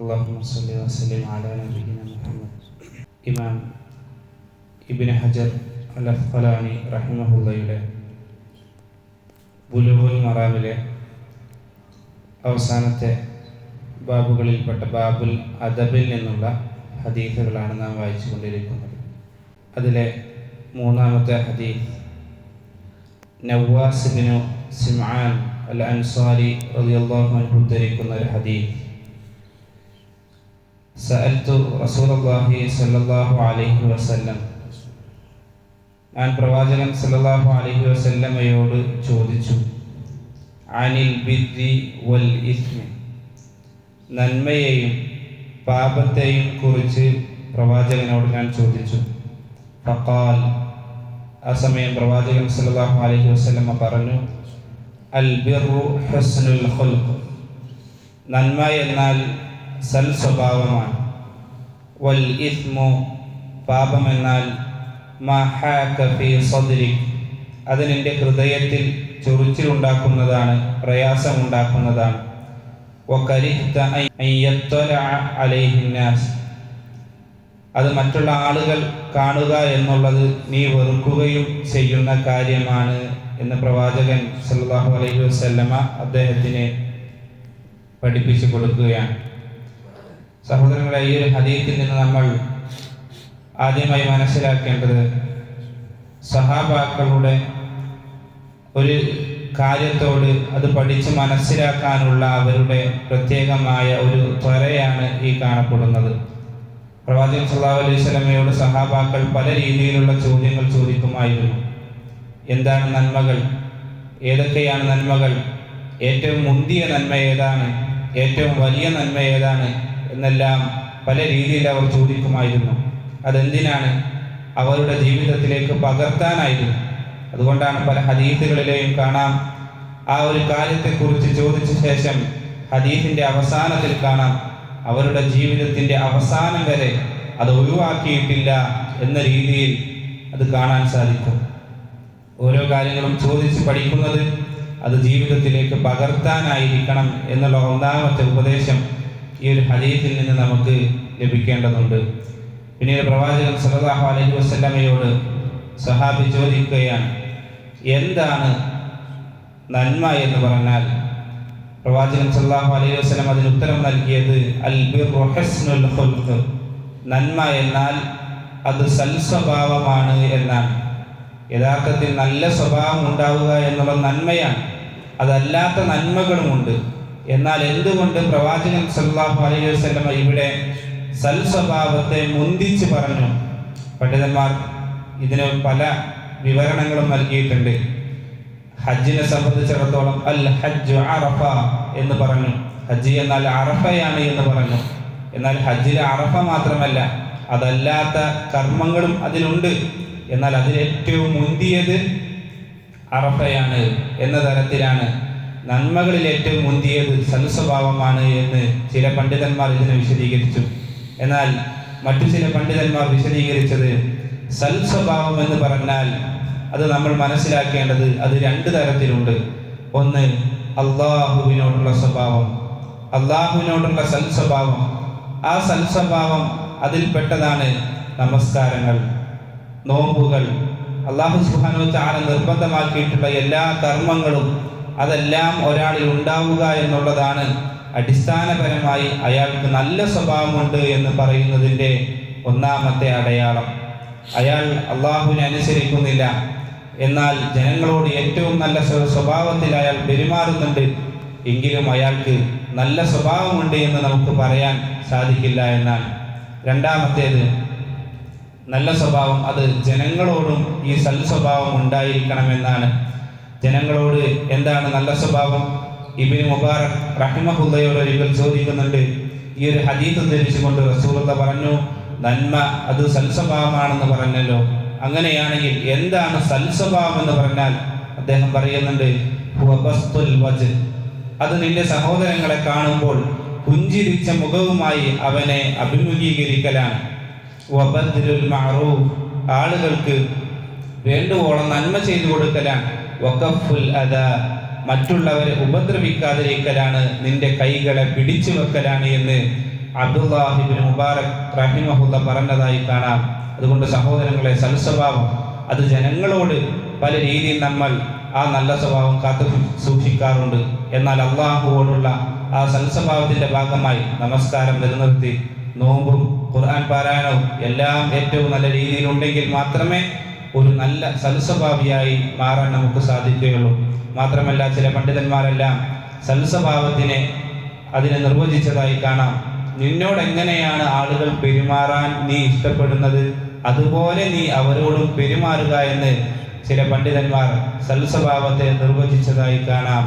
اللهم صل وسلم على نبينا محمد ഇമാം ഇബിന് ഹജർ അൽ അഫ്ഖലാനി റഹിമഹുല്ലയുടെ ബുലുവുൽ മറാമിലെ അവസാനത്തെ ബാബുകളിൽപ്പെട്ട ബാബുൽ അദബിൽ നിന്നുള്ള ഹദീസുകളാണ് നാം വായിച്ചു കൊണ്ടിരിക്കുന്നത് അതിലെ മൂന്നാമത്തെ ഹദീസ് നവാസിബിനു സിംആൻ അൽ അൻസാരി റളിയല്ലാഹു അൻഹു ഉദ്ധരിക്കുന്ന ഒരു ഹദീസ് സഅൽതു റസൂലുള്ളാഹി സ്വല്ലല്ലാഹു അലൈഹി വസല്ലം. ഞാൻ പ്രവാചകൻ സല്ലല്ലാഹു അലൈഹി വസല്ലമയോട് ചോദിച്ചു അനിൽ ബിദ്ദി വൽ ഇസ്മി? നന്മയെയും പാപത്തെയും കുറിച്ച് പ്രവാചകനോട് ഞാൻ ചോദിച്ചു. ഫഖാൽ ആ സമയം പ്രവാചകൻ സല്ലല്ലാഹു അലൈഹി വസല്ലമ പറഞ്ഞു അൽ ബിർറു ഹുസ്നുൽ ഖുൽഖ്. നന്മ എന്നാൽ സൽ സ്വഭാവമാണ് വൽ ഇസ്മു പാപമെന്നാൽ സദ്രിക് അത് ഹൃദയത്തിൽ ചൊറിച്ചിലുണ്ടാക്കുന്നതാണ് പ്രയാസമുണ്ടാക്കുന്നതാണ്. അത് മറ്റുള്ള ആളുകൾ കാണുക എന്നുള്ളത് നീ വെറുക്കുകയും ചെയ്യുന്ന കാര്യമാണ് എന്ന് പ്രവാചകൻ സല്ലാഹു അലൈഹി വസല്ലമ അദ്ദേഹത്തിന് പഠിപ്പിച്ചു കൊടുക്കുകയാണ്. സഹോദരങ്ങളെ ഈ ഒരു ഹദീത്തിൽ നിന്ന് നമ്മൾ ആദ്യമായി മനസ്സിലാക്കേണ്ടത് സഹാബാക്കളുടെ ഒരു കാര്യത്തോട് അത് പഠിച്ച് മനസ്സിലാക്കാനുള്ള അവരുടെ പ്രത്യേകമായ ഒരു ത്വരയാണ് ഈ കാണപ്പെടുന്നത്. പ്രവാചകൻ സല്ലാ അലൈഹി സ്വലമയോട് സഹാബാക്കൾ പല രീതിയിലുള്ള ചോദ്യങ്ങൾ ചോദിക്കുമായിരുന്നു. എന്താണ് നന്മകൾ? ഏതൊക്കെയാണ് നന്മകൾ? ഏറ്റവും മുന്തിയ നന്മ ഏതാണ്? ഏറ്റവും വലിയ നന്മ ഏതാണ്? എന്നെല്ലാം പല രീതിയിൽ അവർ ചോദിക്കുമായിരുന്നു. അതെന്തിനാണ്? അവരുടെ ജീവിതത്തിലേക്ക് പകർത്താനായിരുന്നു. അതുകൊണ്ടാണ് പല ഹദീസുകളിലെയും കാണാം. ആ ഒരു കാര്യത്തെക്കുറിച്ച് ചോദിച്ച ശേഷം ഹദീസിന്റെ അവസാനത്തിൽ കാണാം. അവരുടെ ജീവിതത്തിന്റെ അവസാനം വരെ അത് ഒഴിവാക്കിയിട്ടില്ല എന്ന രീതിയിൽ അത് കാണാൻ സാധിക്കും. ഓരോ കാര്യങ്ങളും ചോദിച്ച് പഠിക്കുന്നത് അത് ജീവിതത്തിലേക്ക് പകർത്താനായിരിക്കണം എന്നുള്ള ഒന്നാമത്തെ ഉപദേശം ഈ ഒരു ഹദീസിൽ നിന്ന് നമുക്ക് ലഭിക്കേണ്ടതുണ്ട്. പിന്നീട് പ്രവാചകൻ സല്ലല്ലാഹു അലഹി വസ്ലമയോട് സഹാബി ചോദിക്കുകയാണ് എന്താണ് നന്മ എന്ന് പറഞ്ഞാൽ? പ്രവാചകൻ സല്ലല്ലാഹു അലൈഹി വസ്ലം അതിന് ഉത്തരം നൽകിയത് അൽ ഖുൽഖ്. നന്മ എന്നാൽ അത് സൽസ്വഭാവമാണ് എന്നാണ്. യഥാർത്ഥത്തിൽ നല്ല സ്വഭാവം ഉണ്ടാവുക എന്നുള്ള നന്മയാണ്. അതല്ലാത്ത നന്മകളുമുണ്ട്. എന്നാൽ എന്തുകൊണ്ട് പ്രവാചകൻ സല്ലല്ലാഹു അലൈഹി വസ്ലമ ഇവിടെ സൽസ്വഭാവത്തെ മുന്തിച്ച് പറഞ്ഞു. പണ്ഡിതന്മാർ ഇതിന് പല വിവരണങ്ങളും നൽകിയിട്ടുണ്ട്. ഹജ്ജിനെ സംബന്ധിച്ചിടത്തോളം അൽ ഹജ്ജ് അറഫ എന്ന് പറഞ്ഞു. ഹജ്ജ് എന്നാൽ അറഫയാണ് എന്ന് പറഞ്ഞു. എന്നാൽ ഹജ്ജിൽ അറഫ മാത്രമല്ല അതല്ലാത്ത കർമ്മങ്ങളും അതിലുണ്ട്. എന്നാൽ അതിൽ ഏറ്റവും മുന്തിയത് അറഫയാണ് എന്ന തരത്തിലാണ്. നന്മകളിൽ ഏറ്റവും മുന്തിയത് സൽസ്വഭാവമാണ് എന്ന് ചില പണ്ഡിതന്മാർ ഇതിനെ വിശദീകരിച്ചു. എന്നാൽ മറ്റു ചില പണ്ഡിതന്മാർ വിശദീകരിച്ചത് സൽസ്വഭാവം എന്ന് പറഞ്ഞാൽ അത് നമ്മൾ മനസ്സിലാക്കേണ്ടത് അത് രണ്ട് തരത്തിലുണ്ട്. ഒന്ന് അള്ളാഹുവിനോടുള്ള സ്വഭാവം. അള്ളാഹുവിനോടുള്ള സൽസ്വഭാവം. ആ സൽസ്വഭാവം അതിൽപ്പെട്ടതാണ് നമസ്കാരങ്ങൾ നോമ്പുകൾ. അള്ളാഹു സുഹാനോ ചാല നിർബന്ധമാക്കിയിട്ടുള്ള എല്ലാ കർമ്മങ്ങളും അതെല്ലാം ഒരാളിൽ ഉണ്ടാവുക എന്നുള്ളതാണ് അടിസ്ഥാനപരമായി അയാൾക്ക് നല്ല സ്വഭാവമുണ്ട് എന്ന് പറയുന്നതിന്റെ ഒന്നാമത്തെ അടയാളം. അയാൾ അള്ളാഹുവിനെ അനുസരിക്കുന്നില്ല. എന്നാൽ ജനങ്ങളോട് ഏറ്റവും നല്ല സ്വഭാവത്തിൽ അയാൾ പെരുമാറുന്നുണ്ട്. എങ്കിലും അയാൾക്ക് നല്ല സ്വഭാവമുണ്ട് എന്ന് നമുക്ക് പറയാൻ സാധിക്കില്ല എന്നാണ്. രണ്ടാമത്തേത് നല്ല സ്വഭാവം അത് ജനങ്ങളോടും ഈ സൽ സ്വഭാവം ഉണ്ടായിരിക്കണമെന്നാണ്. ജനങ്ങളോട് എന്താണ് നല്ല സ്വഭാവം? ഇബിന് മുബാറക് റഹിമഹുല്ലയോട് ഒരിക്കൽ ചോദിക്കുന്നുണ്ട് ഈ ഒരു ഹദീത്ത് ഉദ്ധരിച്ചുകൊണ്ട് റസൂലത പറഞ്ഞു നന്മ അത് സൽസ്വഭാവമാണെന്ന് പറഞ്ഞല്ലോ. അങ്ങനെയാണെങ്കിൽ എന്താണ് സൽസ്വഭാവം എന്ന് പറഞ്ഞാൽ? അദ്ദേഹം പറയുന്നുണ്ട് അത് നിന്റെ സഹോദരങ്ങളെ കാണുമ്പോൾ പുഞ്ചിരിച്ച മുഖവുമായി അവനെ അഭിമുഖീകരിക്കലാണ്. ആളുകൾക്ക് വേണ്ടുവോളം നന്മ ചെയ്തു കൊടുക്കലാണ്. വഖഫുൽ അദ മറ്റുള്ളവരെ ഉപദ്രവിക്കാതിരിക്കലാണ് നിന്റെ കൈകളെ പിടിച്ചു വെക്കലാണ് എന്ന് അബ്ദുല്ലാഹിബിൻ മുബാറക് റഹിമഹുല്ല പറഞ്ഞതായി കാണാം. അതുകൊണ്ട് സഹോദരങ്ങളെ സൽസ്വഭാവം അത് ജനങ്ങളോട് പല രീതിയിൽ നമ്മൾ ആ നല്ല സ്വഭാവം കാത്തു സൂക്ഷിക്കാറുണ്ട്. എന്നാൽ അള്ളാഹുവോടുള്ള ആ സൽസ്വഭാവത്തിന്റെ ഭാഗമായി നമസ്കാരം നിലനിർത്തി. നോമ്പും ഖുർആൻ പാരായണവും എല്ലാം ഏറ്റവും നല്ല രീതിയിൽ ഉണ്ടെങ്കിൽ മാത്രമേ ഒരു നല്ല സൽസ്വഭാവിയായി മാറാൻ നമുക്ക് സാധിക്കുകയുള്ളൂ. മാത്രമല്ല ചില പണ്ഡിതന്മാരെല്ലാം സൽസ്വഭാവത്തിനെ അതിനെ നിർവചിച്ചതായി കാണാം. നിന്നോട് എങ്ങനെയാണ് ആളുകൾ പെരുമാറാൻ നീ ഇഷ്ടപ്പെടുന്നത്? അതുപോലെ നീ അവരോടും പെരുമാറുക എന്ന് ചില പണ്ഡിതന്മാർ സൽസ്വഭാവത്തെ നിർവചിച്ചതായി കാണാം.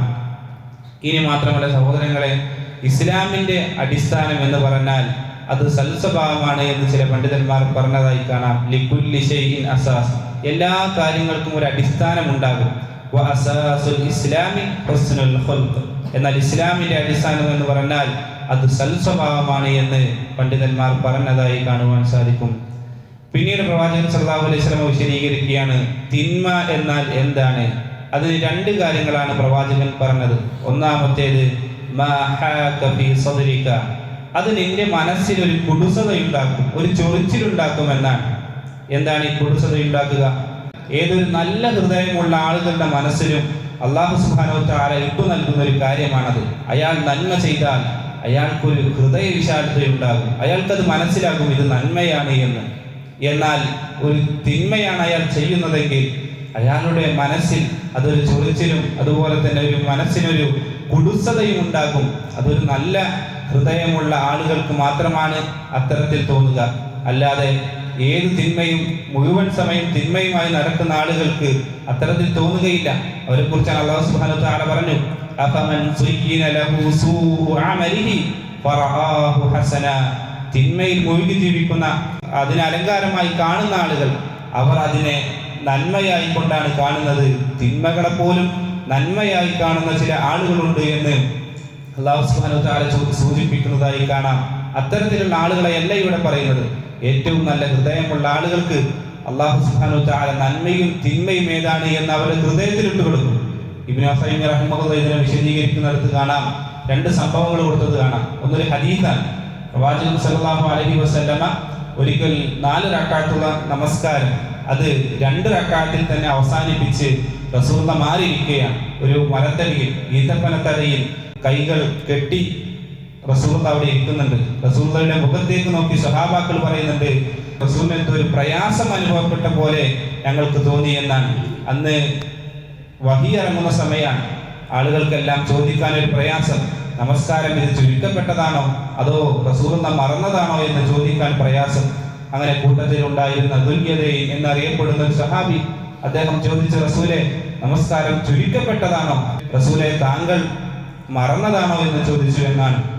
ഇനി മാത്രമല്ല സഹോദരങ്ങളെ ഇസ്ലാമിന്റെ അടിസ്ഥാനം എന്ന് പറഞ്ഞാൽ അത് സൽസ്വഭാവമാണ് എന്ന് ചില പണ്ഡിതന്മാർ പറഞ്ഞതായി കാണാം. ഷൈഇൻ അസാസ്. എല്ലാ കാര്യങ്ങൾക്കും ഒരു അടിസ്ഥാനം ഉണ്ടാകും വ ഇസ്ലാമി എന്നാൽ ഇസ്ലാമിന്റെ അടിസ്ഥാനം എന്ന് പറഞ്ഞാൽ അത് സൽസ്വഭാവമാണ് എന്ന് പണ്ഡിതന്മാർ പറഞ്ഞതായി കാണുവാൻ സാധിക്കും. പിന്നീട് പ്രവാചകൻ സല്ലാഹു അലൈഹി വസല്ലം വിശദീകരിക്കുകയാണ് തിന്മ എന്നാൽ എന്താണ്? അതിന് രണ്ട് കാര്യങ്ങളാണ് പ്രവാചകൻ പറഞ്ഞത്. ഒന്നാമത്തേത് അത് നിന്റെ മനസ്സിൽ ഒരു കുടുസതയുണ്ടാക്കും ഒരു ചൊറിച്ചിലുണ്ടാക്കും എന്നാണ്. എന്താണ് ഈ കുടുസതയുണ്ടാക്കുക ഏതൊരു നല്ല ഹൃദയമുള്ള ആളുകളുടെ മനസ്സിലും അള്ളാഹു സുബ്ഹാനഹു തആല ഇട്ടു നൽകുന്ന ഒരു കാര്യമാണത്. അയാൾ നന്മ ചെയ്താൽ അയാൾക്കൊരു ഹൃദയ വിശാലതയുണ്ടാകും അയാൾക്കത് മനസ്സിലാകും ഇത് നന്മയാണ് എന്ന്. എന്നാൽ ഒരു തിന്മയാണ് അയാൾ ചെയ്യുന്നതെങ്കിൽ അയാളുടെ മനസ്സിൽ അതൊരു ചൊറിച്ചിലും അതുപോലെ തന്നെ ഒരു മനസ്സിനൊരു കുടുസതയും ഉണ്ടാകും. അതൊരു നല്ല ഹൃദയമുള്ള ആളുകൾക്ക് മാത്രമാണ് അത്തരത്തിൽ തോന്നുക. അല്ലാതെ ഏത് തിന്മയും മുഴുവൻ സമയം തിന്മയുമായി നടക്കുന്ന ആളുകൾക്ക് അത്തരത്തിൽ തോന്നുകയില്ല. അവരെ കുറിച്ചാണ് അള്ളാഹു സുബ്ഹാനഹു വ തആല പറഞ്ഞു തിന്മയിൽ മുഴുകി ജീവിക്കുന്ന അതിന് അലങ്കാരമായി കാണുന്ന ആളുകൾ അവർ അതിനെ നന്മയായി കൊണ്ടാണ് കാണുന്നത്. തിന്മകളെ പോലും നന്മയായി കാണുന്ന ചില ആളുകളുണ്ട് എന്ന് അള്ളാഹു തആല ചൂ- സൂചിപ്പിക്കുന്നതായി കാണാം. അത്തരത്തിലുള്ള ആളുകളെ അല്ല ഇവിടെ പറയുന്നത്. ഏറ്റവും നല്ല ഹൃദയമുള്ള ആളുകൾക്ക് അള്ളാഹു സുഹാനു വ തആല നന്മയും തിന്മയും ഏതാണ് എന്ന് അവരുടെ ഹൃദയത്തിൽ ഇട്ട് കൊടുക്കും. ഇബ്നു അഫൈം റഹിമഹുല്ല ഇതിനെ വിശദീകരിക്കുന്നിടത്ത് കാണാം. രണ്ട് സംഭവങ്ങൾ കൊടുത്തത് കാണാം. ഒന്നൊരു ഹദീസാണ്. പ്രവാചകൻ സല്ലല്ലാഹു അലൈഹി വസല്ലമ ഒരിക്കൽ നാല് റക്കാത്തുള്ള നമസ്കാരം. അത് രണ്ട് റക്കാത്തിൽ തന്നെ അവസാനിപ്പിച്ച് റസൂർന്ന മാറിയിരിക്കുകയാണ്. ഒരു മരത്തടിയിൽ ഈത്തപ്പനത്തടിയിൽ കൈകൾ കെട്ടി റസൂൽ അവിടെ ഇരിക്കുന്നുണ്ട് റസൂള്ളയുടെ മുഖത്തേക്ക് നോക്കി സഹാബാക്കൾ പറയുന്നുണ്ട് റസൂലിന് എന്തോ ഒരു പ്രയാസം അനുഭവപ്പെട്ട പോലെ ഞങ്ങൾക്ക് തോന്നി എന്നാണ്. അന്ന് വഹി ഇറങ്ങുന്ന സമയമാണ് ആളുകൾക്കെല്ലാം ചോദിക്കാൻ ഒരു പ്രയാസം. നമസ്കാരം ഇത് ചുരുക്കപ്പെട്ടതാണോ? അതോ റസൂറുന്ന മറന്നതാണോ എന്ന് ചോദിക്കാൻ പ്രയാസം? അങ്ങനെ കൂട്ടത്തിൽ ഉണ്ടായിരുന്ന ദുല്യതയിൽ എന്നറിയപ്പെടുന്ന ഒരു സഹാബി അദ്ദേഹം ചോദിച്ച റസൂലെ നമസ്കാരം ചുരുക്കപ്പെട്ടതാണോ? റസൂലെ താങ്കൾ മറന്നതാണോ? എന്ന് ചോദിച്ചു എന്നാണ്.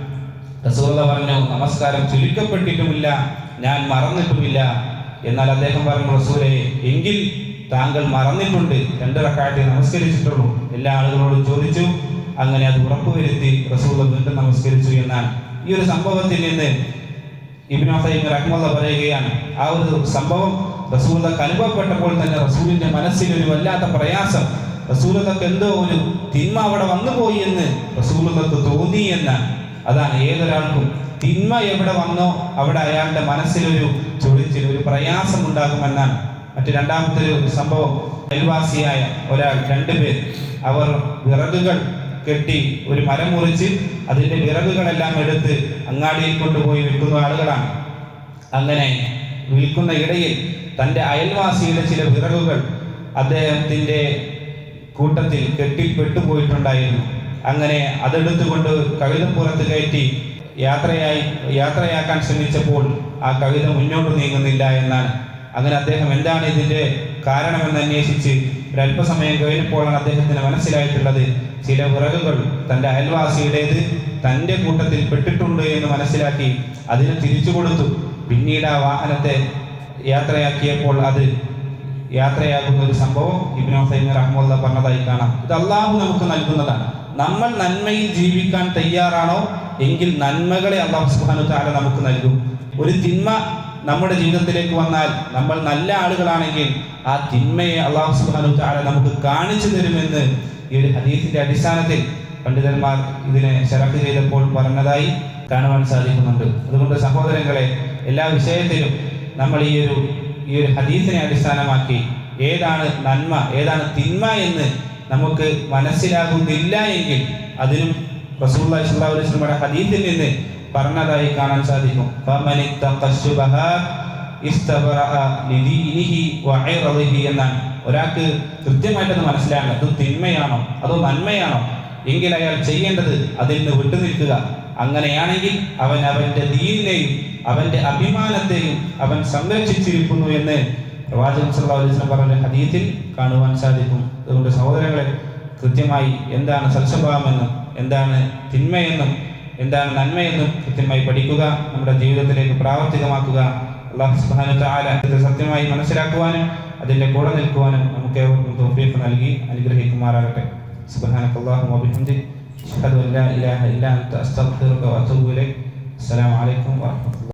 റസൂല പറഞ്ഞു നമസ്കാരം ചുരുക്കപ്പെട്ടിട്ടുമില്ല ഞാൻ മറന്നിട്ടുമില്ല. എന്നാൽ അദ്ദേഹം പറഞ്ഞു റസൂലെ എങ്കിൽ താങ്കൾ മറന്നിട്ടുണ്ട് രണ്ട് റക്കാട്ടി നമസ്കരിച്ചിട്ടുള്ളൂ. എല്ലാ ആളുകളോടും ചോദിച്ചു അങ്ങനെ അത് ഉറപ്പുവരുത്തി റസൂൽ വീണ്ടും നമസ്കരിച്ചു എന്നാണ്. ഈ ഒരു സംഭവത്തിൽ നിന്ന് ഇബ്നു അസൈം റഹ്മുള്ള പറയുകയാണ് ആ ഒരു സംഭവം റസൂലക്ക് അനുഭവപ്പെട്ടപ്പോൾ തന്നെ റസൂലിന്റെ മനസ്സിൽ ഒരു വല്ലാത്ത പ്രയാസം. റസൂലക്ക് എന്തോ ഒരു തിന്മ അവിടെ വന്നുപോയി എന്ന് റസൂലക്ക് തോന്നി എന്ന് അതാണ് ഏതൊരാൾക്കും തിന്മ എവിടെ വന്നോ അവിടെ അയാളുടെ മനസ്സിലൊരു ചൊളിച്ചിൽ ഒരു പ്രയാസം ഉണ്ടാകുമെന്നാണ്. മറ്റു രണ്ടാമത്തെ ഒരു സംഭവം അയൽവാസിയായ ഒരാൾ രണ്ടുപേർ അവർ വിറകുകൾ കെട്ടി ഒരു മരം മുറിച്ച് അതിന്റെ വിറകുകളെല്ലാം എടുത്ത് അങ്ങാടിയിൽ കൊണ്ടുപോയി വിൽക്കുന്ന ആളുകളാണ്. അങ്ങനെ വിൽക്കുന്ന ഇടയിൽ തന്റെ അയൽവാസിയുടെ ചില വിറകുകൾ അദ്ദേഹത്തിന്റെ കൂട്ടത്തിൽ കെട്ടിപ്പെട്ടുപോയിട്ടുണ്ടായിരുന്നു. അങ്ങനെ അതെടുത്തുകൊണ്ട് കവിതപ്പുറത്ത് കയറ്റി യാത്രയായി യാത്രയാക്കാൻ ശ്രമിച്ചപ്പോൾ ആ കവിത മുന്നോട്ട് നീങ്ങുന്നില്ല എന്നാണ്. അങ്ങനെ അദ്ദേഹം എന്താണ് ഇതിന്റെ കാരണമെന്ന് അന്വേഷിച്ച് ഒരല്പസമയം കഴിഞ്ഞപ്പോഴാണ് അദ്ദേഹത്തിന് മനസ്സിലായിട്ടുള്ളത് ചില വിറകുകൾ തന്റെ അയൽവാസിയുടേത് തന്റെ കൂട്ടത്തിൽ പെട്ടിട്ടുണ്ട് എന്ന് മനസ്സിലാക്കി അതിന് തിരിച്ചു കൊടുത്തു. പിന്നീട് ആ വാഹനത്തെ യാത്രയാക്കിയപ്പോൾ അത് യാത്രയാകുന്ന ഒരു സംഭവം ഇബ്നു ഹുസൈൻ റഹ്മുല്ല പറഞ്ഞതായി കാണാം. ഇത് അള്ളാഹു നമുക്ക് നൽകുന്നതാണ്. നമ്മൾ നന്മയിൽ ജീവിക്കാൻ തയ്യാറാണോ? എങ്കിൽ നന്മകളെ അള്ളാഹു സുഹാനു താല നമുക്ക് നൽകും. ഒരു തിന്മ നമ്മുടെ ജീവിതത്തിലേക്ക് വന്നാൽ നമ്മൾ നല്ല ആളുകളാണെങ്കിൽ ആ തിന്മയെ അള്ളാഹു സുഹാനു താല നമുക്ക് കാണിച്ചു തരുമെന്ന് ഈ ഒരു ഹദീസിന്റെ അടിസ്ഥാനത്തിൽ പണ്ഡിതന്മാർ ഇതിനെ ശരക്ക് ചെയ്തപ്പോൾ പറഞ്ഞതായി കാണുവാൻ സാധിക്കുന്നുണ്ട്. അതുകൊണ്ട് സഹോദരങ്ങളെ എല്ലാ വിഷയത്തിലും നമ്മൾ ഈ ഒരു ഈ ഒരു ഹദീസിനെ അടിസ്ഥാനമാക്കി ഏതാണ് നന്മ ഏതാണ് തിന്മ എന്ന് നമുക്ക് മനസ്സിലാകുന്നില്ല എങ്കിൽ അതിനും വസല്ലമയുടെ ഹദീസിൽ നിന്ന് പറഞ്ഞതായി കാണാൻ സാധിക്കും. എന്നാണ്. ഒരാൾക്ക് കൃത്യമായിട്ടത് മനസ്സിലാകണം. അത് തിന്മയാണോ? അതോ നന്മയാണോ? എങ്കിൽ അയാൾ ചെയ്യേണ്ടത് അതിൽ നിന്ന് വിട്ടുനിൽക്കുക. അങ്ങനെയാണെങ്കിൽ അവൻ അവന്റെ ദീനിനെയും അവന്റെ അഭിമാനത്തെയും അവൻ സംരക്ഷിച്ചിരിക്കുന്നു എന്ന് പ്രവാചകൻ അലൈഹി പറഞ്ഞ ഹദീത്തിൽ കാണുവാൻ സാധിക്കും. അതുകൊണ്ട് സഹോദരങ്ങളെ കൃത്യമായി എന്താണ് സൽസ്വഭാവമെന്നും എന്താണ് തിന്മയെന്നും എന്താണ് നന്മയെന്നും കൃത്യമായി പഠിക്കുക നമ്മുടെ ജീവിതത്തിലേക്ക് പ്രാവർത്തികമാക്കുക. അള്ളാഹു തആല സത്യമായി മനസ്സിലാക്കുവാനും അതിന്റെ കൂടെ നിൽക്കുവാനും നമുക്ക് ഏവർക്കും നൽകി അനുഗ്രഹിക്കുമാറാകട്ടെ. ഇല്ലാ അൻത അസ്തഗ്ഫിറുക അസ്സലാമു അലൈക്കും വറഹ്മത്തുള്ളാഹി